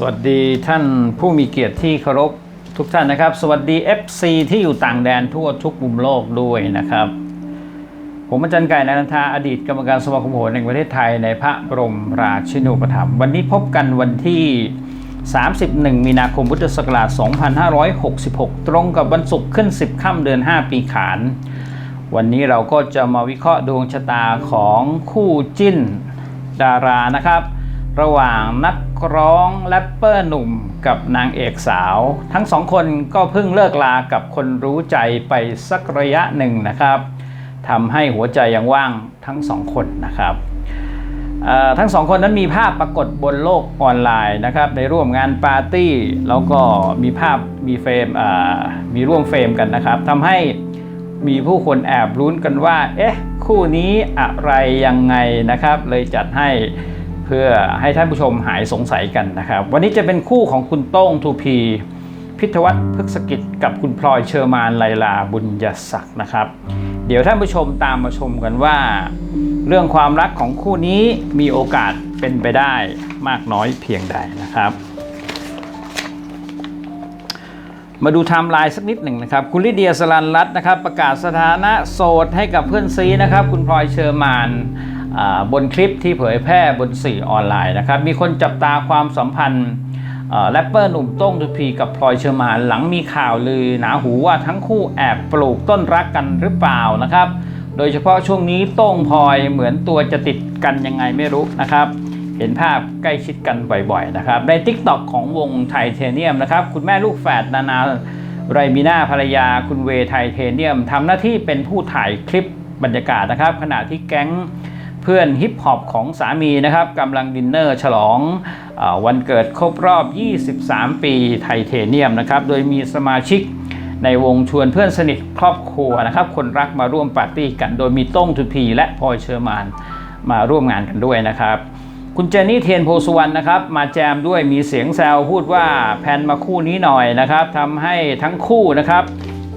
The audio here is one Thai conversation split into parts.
สวัสดีท่านผู้มีเกียรติที่เคารพทุกท่านนะครับ สวัสดี FC ที่อยู่ต่างแดนทั่วทุกมุมโลกด้วยนะครับ ผมอาจารย์ไก่นันทาอดีตกรรมการสมาคมโหรแห่งประเทศไทยในพระบรมราชินูปถัมภ์วันนี้พบกันวันที่ 31 มีนาคมพุทธศักราช 2566 ตรงกับวันศุกร์ขึ้น 10 ค่ำเดือน 5 ปีขาน วันนี้เราก็จะมาวิเคราะห์ดวงชะตาของคู่จิ้นดารานะครับ ระหว่างนั กร้องแรปเปอร์หนุ่มกับนางเอกสาว ทั้งสองคนก็เพิ่งเลิกลากับคนรู้ใจไปสักระยะหนึ่งนะครับทำให้หัวใจยังว่างทั้งสองคนนะครับทั้งสองคนนั้นมีภาพปรากฏบนโลกออนไลน์นะครับในร่วมงานปาร์ตี้ แล้วก็มีภาพมีเฟรมมีร่วมเฟรมกันนะครับทำให้มีผู้คนแอบลุ้นกันว่า เอ๊ะ คู่นี้อะไรยังไงนะครับ เลยจัดให้ เพื่อให้ท่านผู้ชมหายสงสัยกันนะครับ วันนี้จะเป็นคู่ของคุณโต้งทูพีพิทวัฒน์พฤกษกิจกับคุณพลอยเชอร์มานไลลาบุญยศักดิ์นะครับ เดี๋ยวท่านผู้ชมตามมาชมกันว่า เรื่องความรักของคู่นี้มีโอกาสเป็นไปได้มากน้อยเพียงใดนะครับ มาดูไทม์ไลน์สักนิดหนึ่งนะครับ คุณลิเดียสลันรัตนะครับ ประกาศสถานะโสดให้กับเพื่อนซีนะครับ คุณพลอยเชอร์มาน บนคลิปที่เผยแพร่บนสื่อออนไลน์นะครับ มีคนจับตาความสัมพันธ์แรปเปอร์หนุ่มโต้งทูพีกับพลอยเชอร์มานหลังมีข่าวลือหนาหูว่าทั้งคู่แอบปลูกต้นรักกันหรือเปล่านะครับ โดยเฉพาะช่วงนี้โต้งพลอยเหมือนตัวจะติดกันยังไงไม่รู้นะครับ เห็นภาพใกล้ชิดกันบ่อยๆนะครับ ใน t ิ k t o k ของวงไทเทเนียมนะครับ คุณแม่ลูกแฝดนานาไรบีนาภรรยาคุณเวไทเทเนียมทำหน้าที่เป็นผู้ถ่ายคลิปบรรยากาศนะครับ ขณะที่แก๊ง พื่อนฮิปฮอปของสามีนะครับกำลังดินเนอร์ฉลองอวันเกิดครบรอบ 23 ปีไทเทเนียมนะครับ โดยมีสมาชิกในวงชวนเพื่อนสนิทครอบครัวนะครับ คนรักมาร่วมปาร์ตี้กันโดยมีต้งทุพีและพลอยเชอร์มานมาร่วมงานกันด้วยนะครับ คุณเจนนี่เทียนโพสุวรรณนะครับ มาแจมด้วยมีเสียงแซวพูดว่าแพนมาคู่นี้หน่อยนะครับทำให้ทั้งคู่นะครับ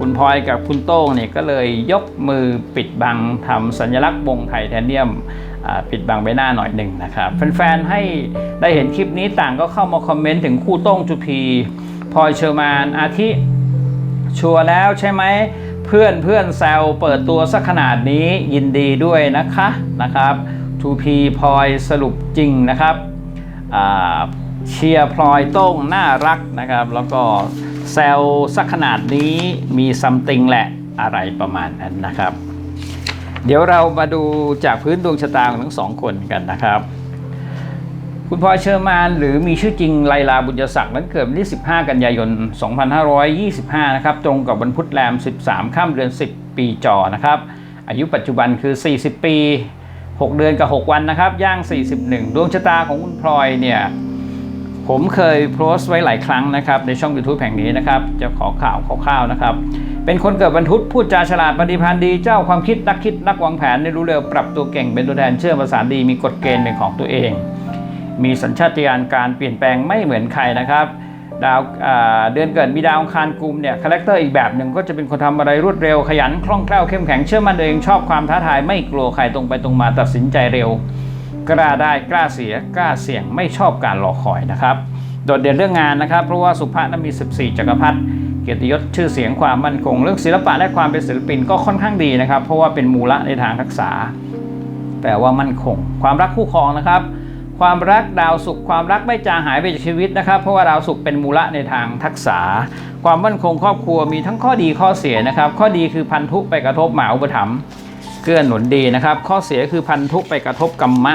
คุณพลอยกับคุณโต้งเนี่ยก็เลยยกมือปิดบังทำสัญลักษณ์วงไทเทเนียมปิดบังใบหน้าหน่อยหนึ่งนะครับแฟนๆให้ได้เห็นคลิปนี้ต่างก็เข้ามาคอมเมนต์ถึงคู่โต้งจุพีพลอยเชอร์มานอาทิชัวร์แล้วใช่ไหมเพื่อนเพื่อนแซวเปิดตัวสักขนาดนี้ยินดีด้วยนะคะนะครับทูพีพลอยสรุปจริงนะครับเชียร์พลอยโต้งน่ารักนะครับ แล้วก็ แซวสักขนาดนี้มีซัมติงแหละอะไรประมาณนั้นนะครับ เดี๋ยวเรามาดูจากพื้นดวงชะตาของทั้งสองคนกันนะครับ คุณพลอยเชอร์มานหรือมีชื่อจริงไลลาบุญยศักดิ์นั้นเกิดวันที่ 15 กันยายน 2525 นะครับ ตรงกับวันพุธแรม 13 ข้ามเดือน 10 ปีจอนะครับ อายุปัจจุบันคือ 40 ปี 6 เดือนกับ 6 วันนะครับ ย่าง 41 ดวงชะตาของคุณพลอยเนี่ย ผมเคยโพสต์ไว้หลายครั้งนะครับในช่อง YouTube แห่งนี้นะครับจะขอข่าวคร่าวๆนะครับ เป็นคนเกิดวันพุธพูดจาฉลาดปฏิพันธ์ดีเจ้าความคิดนักคิดนักวางแผนในรู้เร็วปรับตัวเก่งเป็นตัวแทนเชื่อภาษานดีมีกฎเกณฑ์เป็นของตัวเอง มีสัญชาตญาณการเปลี่ยนแปลงไม่เหมือนใครนะครับดาวเดือนเกิดมีดาวองคารกุมเนี่ยคาแรคเตอร์อีกแบบหนึ่งก็จะเป็นคนทำอะไรรวดเร็วขยันคล่องแคล่วเข้มแข็งเชื่อมั่นตัวเองชอบความท้าทายไม่กลัวใครตรงไปตรงมาตัดสินใจเร็ว กล้าได้กล้าเสียกล้าเสี่ยงไม่ชอบการรอคอยนะครับ โดดเด่นเรื่องงานนะครับ เพราะว่าสุภาพนั้นมี 14 จักรพรรดิเกียรติยศชื่อเสียงความมั่นคง เรื่องศิลปะและความเป็นศิลปินก็ค่อนข้างดีนะครับ เพราะว่าเป็นมูละในทางทักษะแปลว่ามั่นคง ความรักคู่ครองนะครับ ความรักดาวสุขความรักไม่จางหายไปจากชีวิตนะครับ เพราะว่าดาวสุขเป็นมูละในทางทักษะความมั่นคงครอบครัวมีทั้งข้อดีข้อเสียนะครับ ข้อดีคือพันธุไปกระทบหมาอุปถัมภ์ เกื้อหนุนดีนะครับ ข้อเสียคือพันธุไปกระทบกรรมะ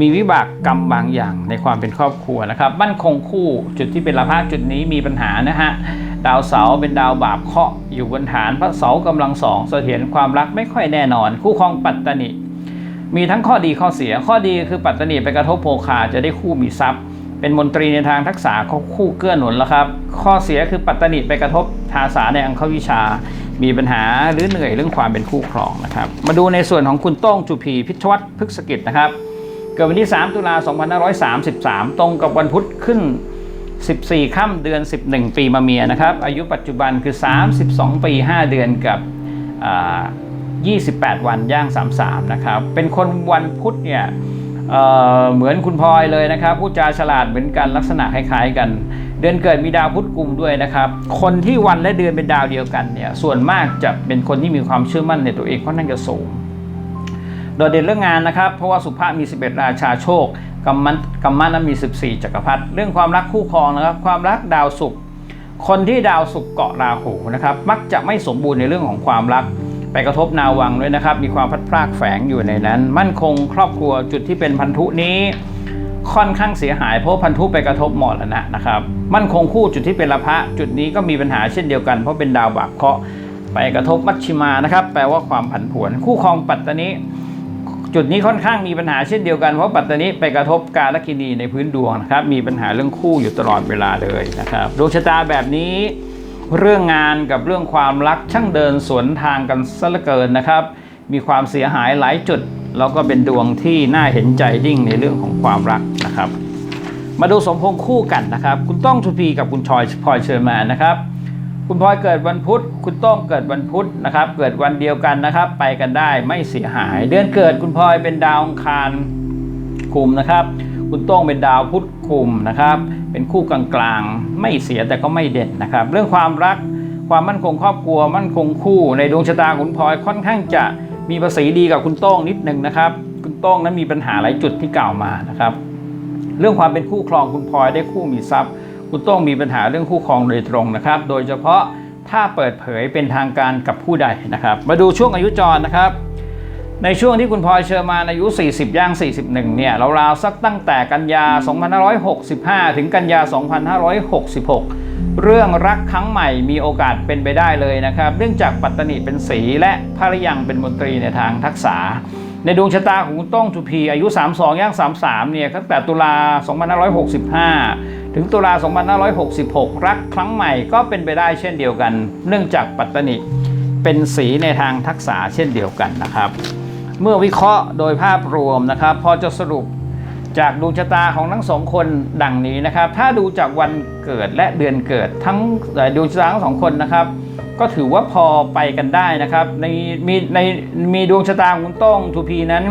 มีวิบากกรรมบางอย่างในความเป็นครอบครัวนะครับมั่นคงคู่จุดที่เป็นลาภะจุดนี้มีปัญหานะฮะดาวเสาเป็นดาวบาปเคาะอยู่บนฐานพระเสาร์กำลังสองเสถียรความรักไม่ค่อยแน่นอน คู่ครองปัตตนิมีทั้งข้อดีข้อเสียข้อดีคือปัตตนีไปกระทบโภคาจะได้คู่มีทรัพย์ เป็นมนตรีในทางทักษะเขาคู่เกื้อหนุนแล้วครับ ข้อเสียคือปัตตนีไปกระทบทาสาในอังควิชา มีปัญหาหรือเหนื่อยเรื่องความเป็นคู่ครองนะครับ มาดูในส่วนของคุณต้องจุพีพิชวัตรพฤกษกิจนะครับ เกิดวันที่ 3 ตุลา 2533 ตรงกับวันพุธขึ้น 14 ค่ำเดือน 11 ปีมาเมียนะครับ อายุปัจจุบันคือ 32 ปี 5 เดือนกับ 28 วันย่าง 33 นะครับ เป็นคนวันพุธเนี่ย เเหมือนคุณพลอยเลยนะครับพูดจาฉลาดเหมือนกันลักษณะคล้ายๆกัน เดือนเกิดมีดาวพุธกลุ่มด้วยนะครับ คนที่วันและเดือนเป็นดาวเดียวกันเนี่ยส่วนมากจะเป็นคนที่มีความเชื่อมั่นในตัวเองค่อนข้างจะสูงโดดเด่นเรื่องงานนะครับ เพราะว่าสุภาพมี 11 ราชาโชคกัมมันกัมมันนั้นมี 14 จักรพรรดิเรื่องความรักคู่ครองนะครับ ความรักดาวศุกร์คนที่ดาวศุกร์เกาะราหูนะครับ มักจะไม่สมบูรณ์ในเรื่องของความรัก ไปกระทบนาวังด้วยนะครับ มีความพัดพรากแฝงอยู่ในนั้น มั่นคงครอบครัวจุดที่เป็นพันธุนี้ ค่อนข้างเสียหายเพราะพันธุไปกระทบหมอละนะนะครับ มั่นคงคู่จุดที่เป็นละพะจุดนี้ก็มีปัญหาเช่นเดียวกันเพราะเป็นดาวบาปเคราะห์ไปกระทบมัชชิมานะครับ แปลว่าความผันผวน คู่ครองปัตตานีจุดนี้ค่อนข้างมีปัญหาเช่นเดียวกันเพราะปัตตานีไปกระทบกาลกินีในพื้นดวงนะครับ มีปัญหาเรื่องคู่อยู่ตลอดเวลาเลยนะครับดวงชะตาแบบนี้ เรื่องงานกับเรื่องความรักช่างเดินสวนทางกันซะเหลือเกินนะครับ มีความเสียหายหลายจุด แล้วก็เป็นดวงที่น่าเห็นใจยิ่งในเรื่องของความรักนะครับ มาดูสมพงษ์คู่กันนะครับ คุณต้องทุพีกับคุณชอยพลอยเชอร์แมนนะครับคุณพลอยเกิดวันพุธ คุณต้องเกิดวันพุธนะครับ เกิดวันเดียวกันนะครับ ไปกันได้ไม่เสียหาย เดือนเกิดคุณพลอยเป็นดาวองคารคุมนะครับ คุณต้องเป็นดาวพุธ คุมนะครับเป็นคู่กลางๆ ไม่เสียแต่ก็ไม่เด่นนะครับ เรื่องความรักความมั่นคงครอบครัวมั่นคงคู่ ในดวงชะตาคุณพลอยค่อนข้างจะมีภาษีดีกับคุณโต้งนิดนึงนะครับ คุณโต้งนั้นมีปัญหาหลายจุดที่กล่าวมานะครับ เรื่องความเป็นคู่ครองคุณพลอยได้คู่มีทรัพย์ คุณต้องมีปัญหาเรื่องคู่ครองโดยตรงนะครับ โดยเฉพาะถ้าเปิดเผยเป็นทางการกับผู้ใดนะครับ มาดูช่วงอายุจรนะครับ ในช่วงที่คุณพลอยเชอร์มานอายุ 40 ย่าง 41 เนี่ยราวๆสักตั้งแต่กันยา 2565 ถึงกันยา 2566 เรื่องรักครั้งใหม่มีโอกาสเป็นไปได้เลยนะครับ เนื่องจากปัตตนิเป็นสีและภรยังเป็นมนตรีในทางทักษะ ในดวงชะตาของคุณต้องทุพีอายุ 32 ย่าง 33 เนี่ยตั้งแต่ตุลา 2565 ถึงตุลา 2566 รักครั้งใหม่ก็เป็นไปได้เช่นเดียวกัน เนื่องจากปัตตนิเป็นสีในทางทักษะเช่นเดียวกันนะครับ เมื่อวิเคราะห์โดยภาพรวมนะครับพอจะสรุปจากดวงชะตาของทั้งสองคนดังนี้นะครับ ถ้าดูจากวันเกิดและเดือนเกิดทั้งดวงชะตาทั้งสองคนนะครับ ก็ถือว่าพอไปกันได้นะครับในมีในมีดวงชะตาของคุณต้องทูพีนั้น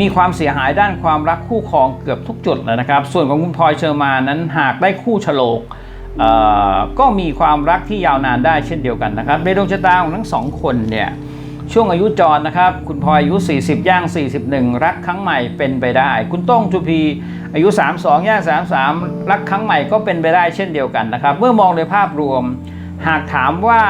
มีความเสียหายด้านความรักคู่ครองเกือบทุกจุดเลยนะครับ ส่วนของคุณพลอยเชอร์มานั้นหากได้คู่ฉลกก็มีความรักที่ยาวนานได้เช่นเดียวกันนะครับในดวงชะตาของทั้งสองคนเนี่ย ช่วงอายุจรนะครับ คุณพลอยอายุ 40 ย่าง 41 รักครั้งใหม่เป็นไปได้ คุณต้องจูพีอายุ 32 ย่าง 33 รักครั้งใหม่ก็เป็นไปได้เช่นเดียวกันนะครับ เมื่อมองโดยภาพรวม หากถามว่า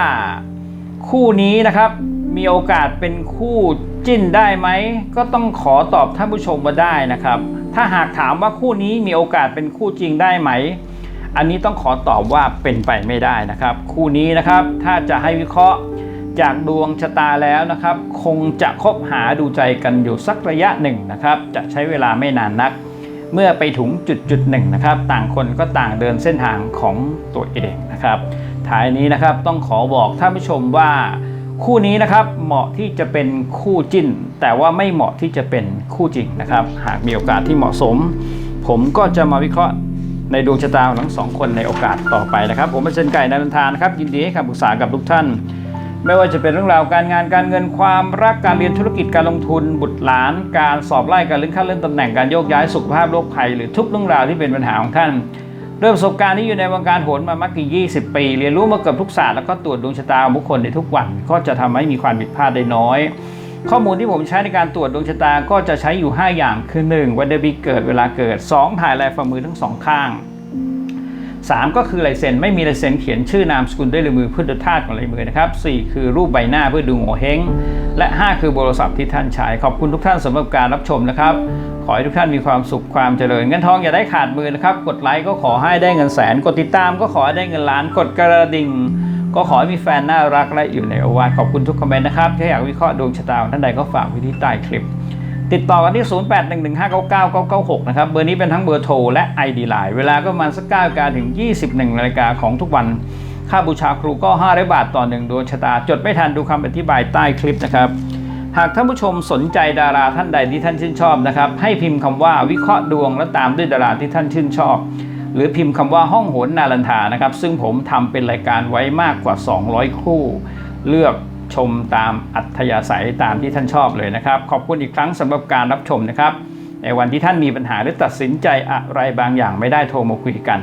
คู่นี้นะครับมีโอกาสเป็นคู่จิ้นได้ไหม ก็ต้องขอตอบท่านผู้ชมมาได้นะครับ ถ้าหากถามว่าคู่นี้มีโอกาสเป็นคู่จริงได้ไหม อันนี้ต้องขอตอบว่าเป็นไปไม่ได้นะครับ คู่นี้นะครับถ้าจะให้วิเคราะห์ จากดวงชะตาแล้วนะครับ คงจะคบหาดูใจกันอยู่สักระยะหนึ่งนะครับ จะใช้เวลาไม่นานนัก เมื่อไปถึงจุดจุดหนึ่งนะครับ ต่างคนก็ต่างเดินเส้นทางของตัวเองนะครับ ท้ายนี้นะครับต้องขอบอกท่านผู้ชมว่าคู่นี้นะครับเหมาะที่จะเป็นคู่จิ้น แต่ว่าไม่เหมาะที่จะเป็นคู่จริงนะครับ หากมีโอกาสที่เหมาะสม ผมก็จะมาวิเคราะห์ในดวงชะตาของทั้งสองคนในโอกาสต่อไปนะครับ ผมเป็นเชนไก่นันทานครับยินดีให้คำปรึกษากับทุกท่าน ไม่ว่าจะเป็นเรื่องราวการงานการเงินความรักการเรียนธุรกิจการลงทุน บุตรหลาน การสอบไล่การเลื่อนขั้นเลื่อนตำแหน่งการโยกย้ายสุขภาพโรคภัยหรือทุกเรื่องราวที่เป็นปัญหาของท่านเริ่มประสบการณ์ที่อยู่ในวงการโหนมามากกี่ 20 ปี เรียนรู้มาเกือบทุกศาสตร์แล้วก็ตรวจดวงชะตาของบุคคลในทุกวัน ก็จะทำให้มีความผิดพลาดได้น้อย ข้อมูลที่ผมใช้ในการตรวจดวงชะตาก็จะใช้อยู่ 5 อย่างคือ 1. วันเดือนปีเกิดเวลาเกิด 2. ถ่ายลายฝ่ามือทั้งสองข้าง 3 ก็คือลายเซ็นไม่มีลายเซ็นเขียนชื่อนามสกุลด้วยลายมือเพื่อดูธาตุของลายมือนะครับ4คือรูปใบหน้าเพื่อดูโงเฮงและ 5 คือโทรศัพท์ที่ท่านใช้ขอบคุณทุกท่านสำหรับการรับชมนะครับ ขอให้ทุกท่านมีความสุขความเจริญเงินทองอย่าได้ขาดมือนะครับ กดไลค์ก็ขอให้ได้เงินแสน กดติดตามก็ขอให้ได้เงินล้านกดกระดิ่งก็ขอให้มีแฟนน่ารักและอยู่ในอวาทขอบคุณทุกคอมเมนต์นะครับ ถ้าอยากวิเคราะห์ดวงชะตาท่านใดก็ฝากไว้ที่ใต้คลิป ติดต่อกันที่ 0811599996 นะครับ เบอร์นี้เป็นทั้งเบอร์โทรและ ID Line เวลาก็ประมาณสัก9นาฬิกาถึง 21นาฬิกาของทุกวัน ค่าบูชาครูก็ 500 บาทต่อหนึ่งดวงชะตา จดไม่ทันดูคำอธิบายใต้คลิปนะครับ หากท่านผู้ชมสนใจดาราท่านใดที่ท่านชื่นชอบนะครับ ให้พิมพ์คำว่าวิเคราะห์ดวงและตามด้วยดาราที่ท่านชื่นชอบ หรือพิมพ์คำว่าห้องโหนนารันทานะครับ ซึ่งผมทำเป็นรายการไว้มากกว่า 200 คู่ เลือก ชมตามอัธยาศัยตามที่ท่านชอบเลยนะครับ ขอบคุณอีกครั้งสำหรับการรับชมนะครับ ในวันที่ท่านมีปัญหาหรือตัดสินใจอะไรบางอย่างไม่ได้โทรมาคุยกัน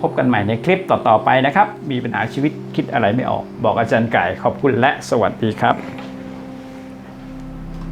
พบกันใหม่ในคลิปต่อๆไปนะครับ มีปัญหาชีวิตคิดอะไรไม่ออก บอกอาจารย์ไก่ขอบคุณและสวัสดีครับ